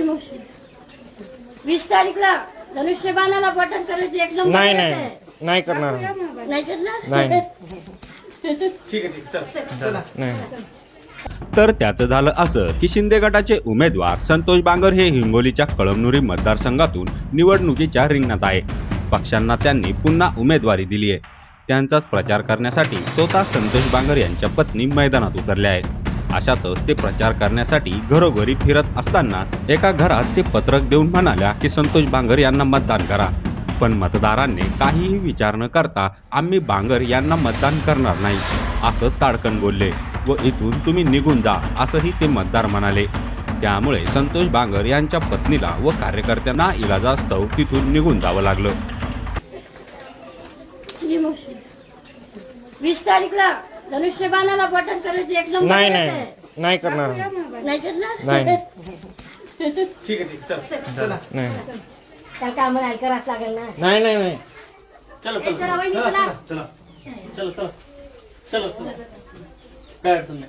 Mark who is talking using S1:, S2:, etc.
S1: मावशी. वीस तारीखला धनुष्यबाणाला बटन करायचे एक नंबर
S2: नाही नाही. नाही करणार.
S1: नाही करणार?
S2: नाही.
S3: ठीक आहे ठीक आहे. चल
S2: नाही.
S4: तर त्याचं झालं असं की शिंदे गटाचे उमेदवार संतोष बांगर हे हिंगोलीच्या कळमनुरी मतदारसंघातून निवडणुकीच्या रिंगणात आहे. पक्षांना त्यांनी पुन्हा उमेदवारी दिली आहे त्यांचाच प्रचार करण्यासाठी स्वतः संतोष बांगर यांच्या पत्नी मैदानात उतरल्या आहेत. अशातच ते प्रचार करण्यासाठी घरोघरी फिरत असताना एका घरात ते पत्रक देऊन म्हणाल्या की संतोष बांगर यांना मतदान करा. पण मतदारांनी काहीही विचार न करता आम्ही बांगर यांना मतदान करणार नाही असं ताडकन बोलले. व इथून तुम्ही निघून जा असंही ते मतदार म्हणाले. त्यामुळे संतोष बांगर यांच्या पत्नीला व कार्यकर्त्यांना इलाजास्तव तिथून निघून जावं लागलं.
S1: वीस तारीखला धनुष्यबाणाला बटन करायचे एक नंबर
S2: नाही नाही. नाही. करणार.
S1: नाही करणार?
S2: नाही.
S3: ठीक आहे ठीक आहे. चल
S2: नाही.
S1: त्याला काय आम्हाला ऐकायलाच लागेल ना.
S2: नाही नाही नाही.
S3: चला
S1: चला,
S3: चला चला
S1: चला.
S3: चला. चला चला. चला चला. काय अडचण नाही.